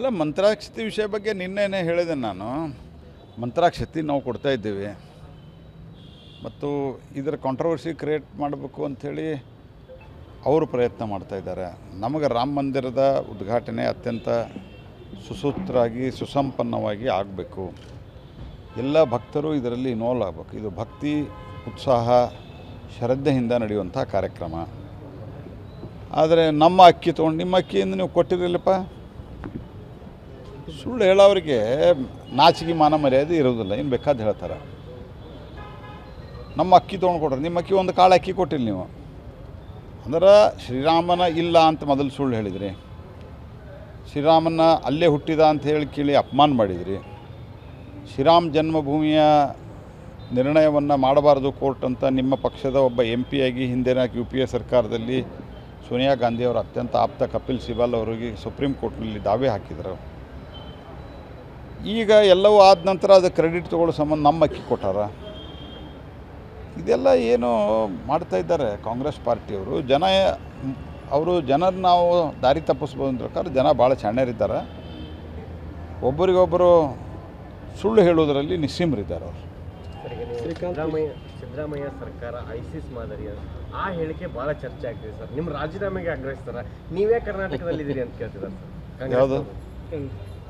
ಅಲ್ಲ, ಮಂತ್ರಾಕ್ಷತೆ ವಿಷಯ ಬಗ್ಗೆ ನಿನ್ನೆನೇ ಹೇಳಿದೆ ನಾನು. ಮಂತ್ರಾಕ್ಷತೆ ನಾವು ಕೊಡ್ತಾ ಇದ್ದೀವಿ. ಮತ್ತು ಇದರ ಕಾಂಟ್ರವರ್ಸಿ ಕ್ರಿಯೇಟ್ ಮಾಡಬೇಕು ಅಂಥೇಳಿ ಅವರು ಪ್ರಯತ್ನ ಮಾಡ್ತಾಯಿದ್ದಾರೆ ನಮಗೆ ರಾಮ ಮಂದಿರದ ಉದ್ಘಾಟನೆ ಅತ್ಯಂತ ಸುಸೂತ್ರಾಗಿ ಸುಸಂಪನ್ನವಾಗಿ ಆಗಬೇಕು. ಎಲ್ಲ ಭಕ್ತರು ಇದರಲ್ಲಿ ಇನ್ವಾಲ್ವ್ ಆಗಬೇಕು. ಇದು ಭಕ್ತಿ, ಉತ್ಸಾಹ, ಶ್ರದ್ಧೆಯಿಂದ ನಡೆಯುವಂಥ ಕಾರ್ಯಕ್ರಮ. ಆದರೆ ನಮ್ಮ ಅಕ್ಕಿ ತೊಗೊಂಡು, ನಿಮ್ಮ ಅಕ್ಕಿಯಿಂದ ನೀವು ಕೊಟ್ಟಿರಲಿಲ್ಲಪ್ಪ? ಸುಳ್ಳು ಹೇಳೋರಿಗೆ ನಾಚಿಕೆ ಮಾನ ಮರ್ಯಾದೆ ಇರೋದಿಲ್ಲ ಏನು ಬೇಕಾದ ಹೇಳ್ತಾರೆ. ನಮ್ಮ ಅಕ್ಕಿ ತೊಗೊಂಡು ಕೊಡ್ರಿ ನಿಮ್ಮ ಅಕ್ಕಿ ಒಂದು ಕಾಳು ಅಕ್ಕಿ ಕೊಟ್ಟಿಲ್ಲ ನೀವು. ಅಂದ್ರೆ ಶ್ರೀರಾಮನ ಇಲ್ಲ ಅಂತ ಮೊದಲು ಸುಳ್ಳು ಹೇಳಿದ್ರಿ. ಶ್ರೀರಾಮನ ಅಲ್ಲೇ ಹುಟ್ಟಿದ ಅಂತ ಹೇಳಿ ಕೇಳಿ ಅಪಮಾನ ಮಾಡಿದ್ರಿ. ಶ್ರೀರಾಮ್ ಜನ್ಮಭೂಮಿಯ ನಿರ್ಣಯವನ್ನು ಮಾಡಬಾರ್ದು ಕೋರ್ಟ್ ಅಂತ ನಿಮ್ಮ ಪಕ್ಷದ ಒಬ್ಬ ಎಂ ಪಿಯಾಗಿ ಹಿಂದಿನ ಯು ಪಿ ಎ ಸರ್ಕಾರದಲ್ಲಿ ಸೋನಿಯಾ ಗಾಂಧಿಯವರು ಅತ್ಯಂತ ಆಪ್ತ ಕಪಿಲ್ ಸಿಬಲ್ ಅವರಿಗೆ ಸುಪ್ರೀಂ ಕೋರ್ಟ್ನಲ್ಲಿ ದಾವೆ ಹಾಕಿದರು. ಈಗ ಎಲ್ಲವೂ ಆದ ನಂತರ ಅದು ಕ್ರೆಡಿಟ್ ತೊಗೊಳ್ಳೋ ಸಂಬಂಧ ನಮ್ಮ ಅಕ್ಕಿ ಕೊಟ್ಟಾರ. ಇದೆಲ್ಲ ಏನು ಮಾಡ್ತಾ ಇದ್ದಾರೆ ಕಾಂಗ್ರೆಸ್ ಪಾರ್ಟಿಯವರು. ಜನ ಅವರು ಜನರ ನಾವು ದಾರಿ ತಪ್ಪಿಸ್ಬೋದು ಅಂತ ಪ್ರಕಾರ ಜನ ಭಾಳ ಚಾಣ್ಯರಿದ್ದಾರೆ. ಒಬ್ಬರಿಗೊಬ್ಬರು ಸುಳ್ಳು ಹೇಳೋದರಲ್ಲಿ ನಿಸ್ಸೀಮರಿದ್ದಾರೆ ಅವರು. ಐ ಸಿದ್ದರಾಮಯ್ಯ ಸಿದ್ದರಾಮಯ್ಯ ಸರ್ಕಾರ ಐಸಿಸ್ ಮಾದರಿಯ ಆ ಹೇಳಿಕೆ ಭಾಳ ಚರ್ಚೆ ಆಗ್ತಿದೆ ಸರ್. ನಿಮ್ಮ ರಾಜೀನಾಮೆಗೆ ಆಗ್ರಹಿಸ್ತಾರ. ನೀವೇ ಕರ್ನಾಟಕದಲ್ಲಿ ಇದ್ದೀರಿ ಅಂತ ಕೇಳ್ತಿದ್ದಾರೆ ಸರ್. ಯಾವುದು?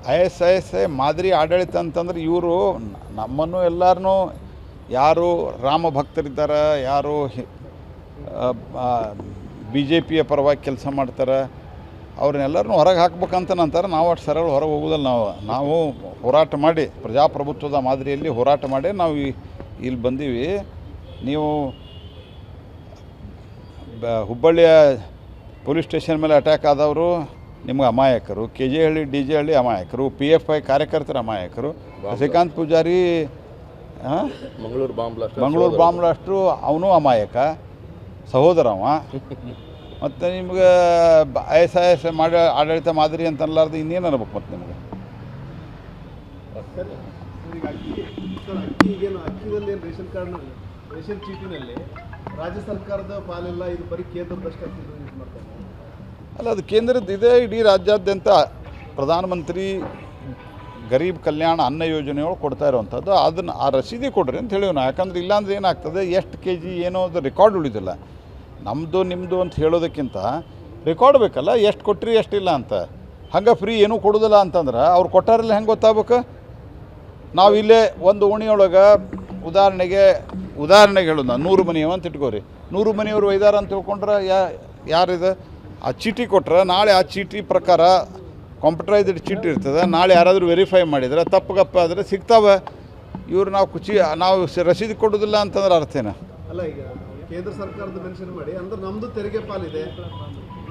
I S I S I ಮಾದರಿ ಆಡಳಿತ ಅಂತಂದ್ರೆ ಇವರು ನಮ್ಮನ್ನು ಎಲ್ಲರನ್ನೂ ಯಾರು ರಾಮ ಭಕ್ತರಿದ್ದಾರೆ, ಯಾರು ಬಿ ಜೆ ಪಿಯ ಪರವಾಗಿ ಕೆಲಸ ಮಾಡ್ತಾರೆ ಅವ್ರನ್ನೆಲ್ಲರನ್ನೂ ಹೊರಗೆ ಹಾಕ್ಬೇಕಂತ ನಂತರ ನಾವು ಅಷ್ಟು ಸರಳ ಹೊರಗೆ ಹೋಗೋದಲ್ಲ ನಾವು. ನಾವು ಹೋರಾಟ ಮಾಡಿ, ಪ್ರಜಾಪ್ರಭುತ್ವದ ಮಾದರಿಯಲ್ಲಿ ಹೋರಾಟ ಮಾಡಿ ನಾವು ಇಲ್ಲಿ ಬಂದೀವಿ. ನೀವು ಹುಬ್ಬಳ್ಳಿಯ ಪೊಲೀಸ್ ಸ್ಟೇಷನ್ ಮೇಲೆ ಅಟ್ಯಾಕ್ ಆದವರು ನಿಮ್ಗೆ ಅಮಾಯಕರು K J Halli D J Halli ಅಮಾಯಕರು F I ಐ ಕಾರ್ಯಕರ್ತರ ಅಮಾಯಕರು ಶ್ರೀಕಾಂತ್ ಪೂಜಾರಿ ಹಾಂ Mangaluru bomb blast Mangaluru bomb ಬ್ಲಾಸ್ಟ್ರು ಅವನು ಅಮಾಯಕ ಸಹೋದರ ಅವ. ಮತ್ತು ನಿಮ್ಗೆ ಐ ಎಸ್ ಐ ಎಸ್ ಮಾಡಿ ಆಡಳಿತ ಮಾದರಿ ಅಂತ ಅನ್ಲಾರ್ದು ಇನ್ನೇನು ಅನ್ಬೇಕು ಮತ್ತು ನಿಮ್ಗೆ? ರೇಷನ್ ಚೀಟಿನಲ್ಲಿ ರಾಜ್ಯ ಸರ್ಕಾರದ ಪಾಲೆಲ್ಲ ಇದು ಬರೀ ಕೇಂದ್ರದಷ್ಟೇ ಅಕ್ಕಿ ಮಾಡ್ತಾರೆ ಅಲ್ಲ, ಅದು ಕೇಂದ್ರದ ಇದೇ ಇಡೀ ರಾಜ್ಯಾದ್ಯಂತ. ಪ್ರಧಾನಮಂತ್ರಿ ಗರೀಬ್ ಕಲ್ಯಾಣ ಅನ್ನ ಯೋಜನೆಯೊಳಗೆ ಕೊಡ್ತಾ ಇರುವಂಥದ್ದು. ಅದನ್ನು ಆ ರಸೀದಿ ಕೊಡ್ರಿ ಅಂತ ಹೇಳಿವ್ ನಾವು ಯಾಕಂದ್ರೆ ಇಲ್ಲಾಂದ್ರೆ ಏನಾಗ್ತದೆ, ಎಷ್ಟು ಕೆ ಜಿ ಏನೋ ಅದು ರೆಕಾರ್ಡ್ ಉಳಿದಿಲ್ಲ. ನಮ್ಮದು ನಿಮ್ಮದು ಅಂತ ಹೇಳೋದಕ್ಕಿಂತ ರೆಕಾರ್ಡ್ ಬೇಕಲ್ಲ, ಎಷ್ಟು ಕೊಟ್ರಿ ಎಷ್ಟಿಲ್ಲ ಅಂತ. ಹಂಗೆ ಫ್ರೀ ಏನೂ ಕೊಡೋದಿಲ್ಲ ಅಂತಂದ್ರೆ ಅವ್ರು ಕೊಟ್ಟಾರಲ್ಲ, ಹೆಂಗೆ ಗೊತ್ತಾಗ್ಬೇಕು? ಇಲ್ಲೇ ಒಂದು ಓಣಿಯೊಳಗೆ ಉದಾಹರಣೆಗೆ ಉದಾಹರಣೆಗೆ ಹೇಳೋದು, ನೂರು ಮನೆಯವ ಅಂತ ಇಟ್ಕೋರಿ. ನೂರು ಮನೆಯವರು ಒಯ್ದಾರ ಅಂತ ತಿಳ್ಕೊಂಡ್ರೆ ಯಾ, ಯಾರಿದೆ? ಆ ಚೀಟಿ ಕೊಟ್ರೆ ನಾಳೆ ಆ ಚೀಟಿ ಪ್ರಕಾರ ಕಂಪ್ಯೂಟರೈಸ್ಡ್ ಚೀಟಿ ಇರ್ತದೆ. ನಾಳೆ ಯಾರಾದರೂ ವೆರಿಫೈ ಮಾಡಿದರೆ ತಪ್ಪು ಗಪ್ಪ ಆದರೆ ಸಿಗ್ತಾವೆ. ಇವ್ರು ನಾವು ಖುಷಿ ನಾವು ರಸೀದಿ ಕೊಡೋದಿಲ್ಲ ಅಂತಂದ್ರೆ ಅರ್ಥೇನ ಅಲ್ಲ ಈಗ ಕೇಂದ್ರ ಸರ್ಕಾರದ ಮೆನ್ಷನ್ ಮಾಡಿ ಅಂದ್ರೆ ನಮ್ಮದು ತೆರಿಗೆ ಪಾಲಿದೆ.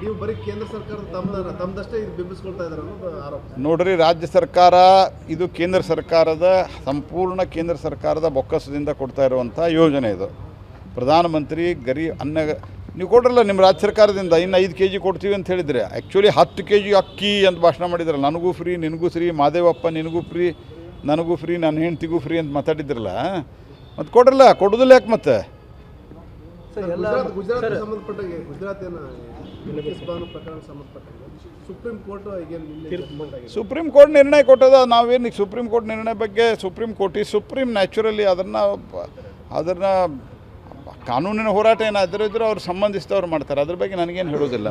ನೀವು ಬರೀ ಕೇಂದ್ರ ಸರ್ಕಾರದ ತಮ್ಮದ ತಮ್ಮದಷ್ಟೇ ಇದು ಬಿಂಬಿಸ್ಕೊಳ್ತಾ ಇದ್ದಾರೆ ಅನ್ನೋದು ಆರೋಪ. ನೋಡ್ರಿ ರಾಜ್ಯ ಸರ್ಕಾರ ಇದು ಕೇಂದ್ರ ಸರ್ಕಾರದ ಸಂಪೂರ್ಣ ಕೇಂದ್ರ ಸರ್ಕಾರದ ಬೊಕ್ಕಸದಿಂದ ಕೊಡ್ತಾ ಇರುವಂಥ ಯೋಜನೆ ಇದು. ಪ್ರಧಾನಮಂತ್ರಿ ಗರಿ ಅನ್ನ ನೀವು ಕೊಡ್ರಲ್ಲ ನಿಮ್ಮ ರಾಜ್ಯ ಸರ್ಕಾರದಿಂದ ಇನ್ನು ಐದು ಕೆ ಜಿ ಕೊಡ್ತೀವಿ ಅಂತ ಹೇಳಿದರೆ. ಆ್ಯಕ್ಚುಲಿ ಹತ್ತು ಕೆ ಜಿ ಅಕ್ಕಿ ಅಂತ ಭಾಷಣ ಮಾಡಿದ್ರಲ್ಲ ನನಗೂ ಫ್ರೀ ನಿನಗೂ ಫ್ರೀ ಮಾದೇವಪ್ಪ ನಿನಗೂ ಫ್ರೀ ನನಗೂ ಫ್ರೀ ನನ್ನ ಹೆಂಡ್ತಿಗೂ ಫ್ರೀ ಅಂತ ಮಾತಾಡಿದ್ರಲ್ಲ. ಮತ್ತು ಕೊಡ್ರಲ್ಲ ಕೊಡೋದಿಲ್ಲ ಯಾಕೆ ಮತ್ತೆ? ಸುಪ್ರೀಂ ಕೋರ್ಟ್ ನಿರ್ಣಯ ಕೊಟ್ಟದ ನಾವೇನು ಸುಪ್ರೀಂ ಕೋರ್ಟ್ ನಿರ್ಣಯ ಬಗ್ಗೆ ಸುಪ್ರೀಂ ಕೋರ್ಟ್ ಈ ಸುಪ್ರೀಂ ನ್ಯಾಚುರಲಿ ಅದನ್ನು ಅದನ್ನು ಕಾನೂನಿನ ಹೋರಾಟ ಏನಾದರೂ ಇದ್ರೂ ಅವ್ರು ಸಂಬಂಧಿಸಿದವ್ರು ಮಾಡ್ತಾರೆ. ಅದ್ರ ಬಗ್ಗೆ ನನಗೇನು ಹೇಳೋದಿಲ್ಲ.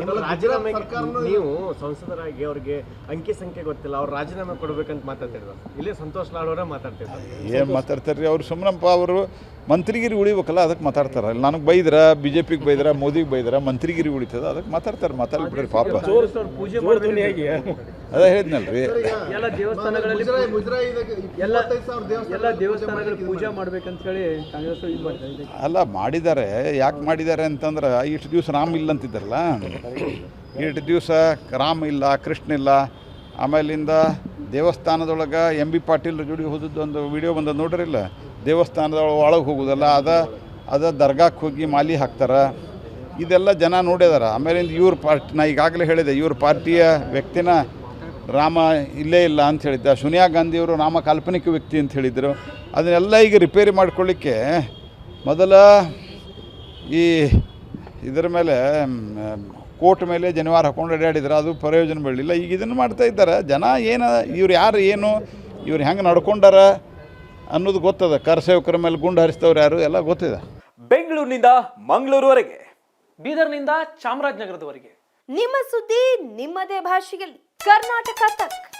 ನೀವು ಸಂಸದರಾಗಿ ಅವ್ರಿಗೆ ಅಂಕಿ ಸಂಖ್ಯೆ ಗೊತ್ತಿಲ್ಲ ಅವ್ರು ರಾಜೀನಾಮೆ ಕೊಡ್ಬೇಕಂತ ಮಾತಾಡ್ತಿದ್ರು ಇಲ್ಲೇ ಸಂತೋಷ್ ಲಾಡ್ ಅವರೇ ಮಾತಾಡ್ತಿದ್ರು ಏನು ಮಾತಾಡ್ತಾರೆ ರೀ ಅವ್ರು ಸುಮ್ಮನಪ್ಪ ಅವರು ಮಂತ್ರಿಗಿರಿ ಉಳಿಬೇಕಲ್ಲ ಅದಕ್ಕೆ ಮಾತಾಡ್ತಾರೆ. ನನಗೆ ಬೈದ್ರ ಬಿ ಜೆ ಪಿಗೆ ಬೈದ್ರ ಮೋದಿಗೆ ಬೈದ್ರ ಮಂತ್ರಿಗಿರಿ ಉಳಿತದ ಅದಕ್ಕೆ ಮಾತಾಡ್ತಾರೆ ಮಾತಾಡಿ ಬಿಡ್ರಿ ಪಾಪ. ಅದ ಅದೇ ಹೇಳಿದ್ನಲ್ರಿ. ಎಲ್ಲ ದೇವಸ್ಥಾನಗಳಲ್ಲಿ ಮುಜರಾಯಿ ಮುಜರಾಯಿ ಇದಕ್ಕೆ ಇಪ್ಪತ್ತೈದು ಸಾವಿರ ದೇವಸ್ಥಾನ ಎಲ್ಲ ದೇವಸ್ಥಾನಗಳು ಪೂಜೆ ಮಾಡ್ಬೇಕಂತ ಹೇಳಿ ಕಾಂಗ್ರೆಸ್ ಇದು ಅಲ್ಲ ಮಾಡಿದ್ದಾರೆ ಯಾಕೆ ಮಾಡಿದ್ದಾರೆ ಅಂತಂದ್ರೆ ಇಷ್ಟು ದಿವಸ ರಾಮ ಇಲ್ಲ ಅಂತಿದ್ದಾರಲ್ಲ? ಇಷ್ಟು ದಿವಸ ರಾಮ ಇಲ್ಲ ಕೃಷ್ಣ ಇಲ್ಲ. ಆಮೇಲಿಂದ ದೇವಸ್ಥಾನದೊಳಗೆ ಎಂ ಬಿ ಪಾಟೀಲ್ ಜೋಡಿ ಹೋದದ್ದು ಒಂದು ವಿಡಿಯೋ ಬಂದ ನೋಡ್ರಿಲ್ಲ? ದೇವಸ್ಥಾನದೊಳಗೆ ಒಳಗೆ ಹೋಗೋದಲ್ಲ, ಅದ ಅದ ದರ್ಗಾಕ್ಕೆ ಹೋಗಿ ಮಾಲಿ ಹಾಕ್ತಾರೆ. ಇದೆಲ್ಲ ಜನ ನೋಡಿದಾರ. ಆಮೇಲಿಂದ ಇವ್ರ ಪಾರ್ಟಿ, ನಾ ಈಗಾಗಲೇ ಹೇಳಿದೆ, ಇವ್ರ ಪಾರ್ಟಿಯ ವ್ಯಕ್ತಿನ ರಾಮ ಇಲ್ಲೇ ಇಲ್ಲ ಅಂತ ಹೇಳಿದ್ದ. ಸೋನಿಯಾ ಗಾಂಧಿಯವರು ರಾಮ ಕಾಲ್ಪನಿಕ ವ್ಯಕ್ತಿ ಅಂತ ಹೇಳಿದರು. ಅದನ್ನೆಲ್ಲ ಈಗ ರಿಪೇರಿ ಮಾಡ್ಕೊಳ್ಳಿಕ್ಕೆ ಮೊದಲ ಈ ಇದರ ಮೇಲೆ ಕೋರ್ಟ್ ಮೇಲೆ ಜನಿವಾರ ಹಾಕೊಂಡು ಅಡ್ಡಾಡಿದ್ರು ಅದು ಪ್ರಯೋಜನ ಬೀಳಲಿಲ್ಲ. ಈಗ ಇದನ್ನು ಮಾಡ್ತಾ ಇದ್ದಾರೆ. ಜನ ಏನು, ಇವ್ರು ಯಾರು ಏನು, ಇವ್ರು ಹೆಂಗೆ ನಡ್ಕೊಂಡಾರ? ಅನ್ನೋದು ಗೊತ್ತದ. ಕರಸೇವಕರ ಮೇಲೆ ಗುಂಡು ಹರಿಸ್ತವ್ರು ಯಾರು? ಎಲ್ಲ ಗೊತ್ತಿದೆ. ಬೆಂಗಳೂರಿನಿಂದ ಮಂಗಳೂರುವರೆಗೆ. ಬೀದರ್ನಿಂದ ಚಾಮರಾಜನಗರದವರೆಗೆ. ನಿಮ್ಮ ಸುದ್ದಿ ನಿಮ್ಮದೇ ಭಾಷೆಯಲ್ಲಿ. ಕರ್ನಾಟಕ ತಕ್.